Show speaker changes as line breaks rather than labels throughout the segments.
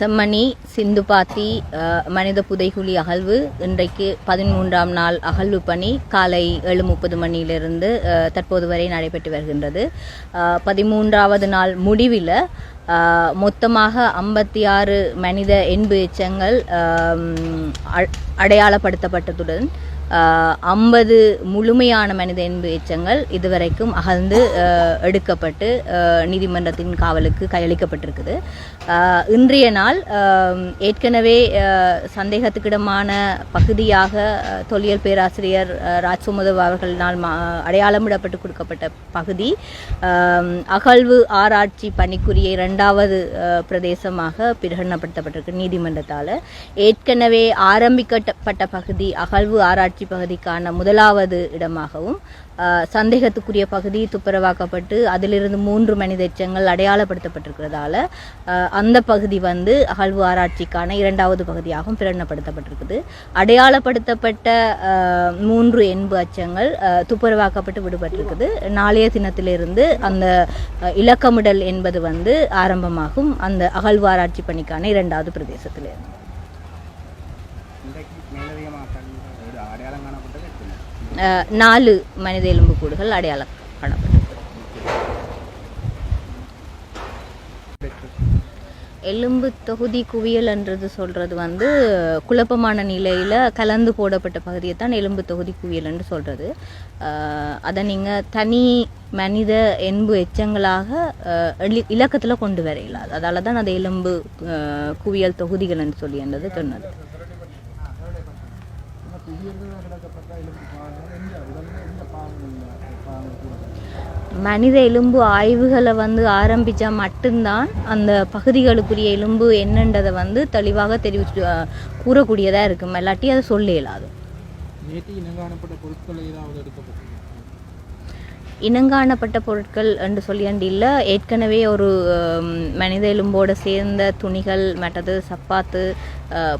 செம்மணி சிந்துபாத்தி அஹ், மனித புதைகுழி அகழ்வு இன்றைக்கு பதிமூன்றாம் நாள் அகழ்வு பணி காலை ஏழு முப்பது மணியிலிருந்து தற்போது வரை நடைபெற்று வருகின்றது. பதிமூன்றாவது நாள் முடிவில் மொத்தமாக ஐம்பத்தி ஆறு மனித எண்பு எச்சங்கள் அ- அடையாளப்படுத்தப்பட்டதுடன் ஐம்பது முழுமையான மனித இன்பு எச்சங்கள் இதுவரைக்கும் அகழ்ந்து எடுக்கப்பட்டு நீதிமன்றத்தின் காவலுக்கு கையளிக்கப்பட்டிருக்குது. இன்றைய நாள் ஏற்கனவே சந்தேகத்துக்கிடமான பகுதியாக தொல்லியல் பேராசிரியர் அஹ், ராஜ்சுமதவ் அவர்களினால் அடையாளமிடப்பட்டு கொடுக்கப்பட்ட பகுதி அகழ்வு ஆராய்ச்சி பணிக்குரிய இரண்டாவது பிரதேசமாக பிரகடனப்படுத்தப்பட்டிருக்கு நீதிமன்றத்தால். ஏற்கனவே ஆரம்பிக்கப்பட்ட பகுதி அகழ்வு ஆராய்ச்சி பகுதிக்கான முதலாவது இடமாகவும் சந்தேகத்துக்குரிய பகுதி துப்புரவாக்கப்பட்டு அதிலிருந்து மூன்று மனித எச்சங்கள் அடையாளப்படுத்தப்பட்டிருக்கிறதால அந்த பகுதி வந்து அகழ்வு ஆராய்ச்சிக்கான இரண்டாவது பகுதியாகவும் பிரகடனப்படுத்தப்பட்டிருக்குது. அடையாளப்படுத்தப்பட்ட மூன்று எண்பு அச்சங்கள் துப்புரவாக்கப்பட்டு விடுபட்டிருக்குது. நாளைய தினத்திலிருந்து அந்த இலக்கமிடல் என்பது வந்து ஆரம்பமாகும். அந்த அகழ்வு ஆராய்ச்சி பணிக்கான இரண்டாவது பிரதேசத்திலிருந்து
இன்றைக்கு மேலதிகமாக கண்ட ஒரு அடையாளம் காணப்பட்டது எத்தனை?
அஹ், நாலு மனித எலும்புக்கூடுகள் அடையாளம் காணப்பட்டது. எலும்பு தொகுதி குவியல் என்றது சொல்றது வந்து குழப்பமான நிலையில கலந்து போடப்பட்ட பகுதியை தான் எலும்பு தொகுதி குவியல் என்று சொல்றது. அதை நீங்க தனி மனித என்பு எச்சங்களாக அஹ், இலி- இலக்கத்துல கொண்டு வர இயலாது அதால தான் அது எலும்பு குவியல் தொகுதிகள் என்று சொல்லி என்றது சொன்னது. மனித எலும்பு ஆய்வுகளை வந்து ஆரம்பிச்சா மட்டும்தான் அந்த பகுதிகளுக்குரிய எலும்பு என்னன்றதை வந்து தெளிவாக தெரிவிச்சு கூறக்கூடியதாக கூறக்கூடியதா இருக்கும். இல்லாட்டி அதை சொல்ல இயலாது
நேற்று இனங்காணப்பட்ட பொருட்களை ஏதாவது எடுக்கப்பட்டது
இனங்காணப்பட்ட பொருட்கள் என்று சொல்லியாண்டி இல்லை. ஏற்கனவே ஒரு மனித எலும்போடு சேர்ந்த துணிகள் மற்றது சப்பாத்து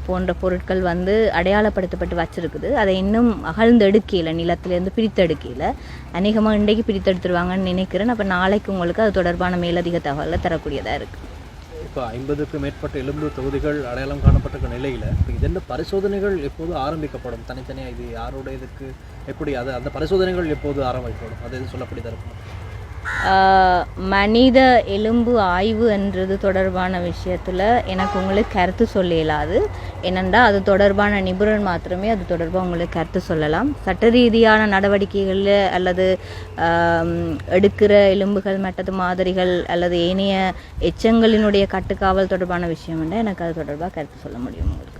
போன்ற பொருட்கள் வந்து அடையாளப்படுத்தப்பட்டு வச்சிருக்குது. அதை இன்னும் அகழ்ந்து எடுக்கையில் நிலத்திலேருந்து பிரித்தெடுக்கையில். அநேகமாக இன்றைக்கு பிரித்தெடுத்துருவாங்கன்னு நினைக்கிறேன். அப்போ நாளைக்கு உங்களுக்கு அது தொடர்பான மேலதிக தகவலை தரக்கூடியதாக இருக்குது
இப்போ ஐம்பதுக்கும் மேற்பட்ட எலும்பு தொகுதிகள் அடையாளம் காணப்பட்டிருக்க நிலையில் இப்போ இதென்ன பரிசோதனைகள் எப்போது ஆரம்பிக்கப்படும்? தனித்தனியாக இது யாரோட இதுக்கு எப்படி அது அந்த பரிசோதனைகள் எப்போது ஆரம்பிக்கப்படும்? அது சொல்லப்படி தான் இருக்கும்
மனித எலும்பு ஆய்வு என்றது தொடர்பான விஷயத்தில் எனக்கு உங்களுக்கு கருத்து சொல்ல இயலாது ஏனென்றால் அது தொடர்பான நிபுணர் மாத்திரமே அது தொடர்பாக உங்களுக்கு கருத்து சொல்லலாம். சட்ட ரீதியான நடவடிக்கைகளில் அல்லது எடுக்கிற எலும்புகள் மற்றது மாதிரிகள் அல்லது ஏனைய எச்சங்களினுடைய கட்டுக்காவல் தொடர்பான விஷயம் எனக்கு அது தொடர்பாக கருத்து சொல்ல முடியும் உங்களுக்கு?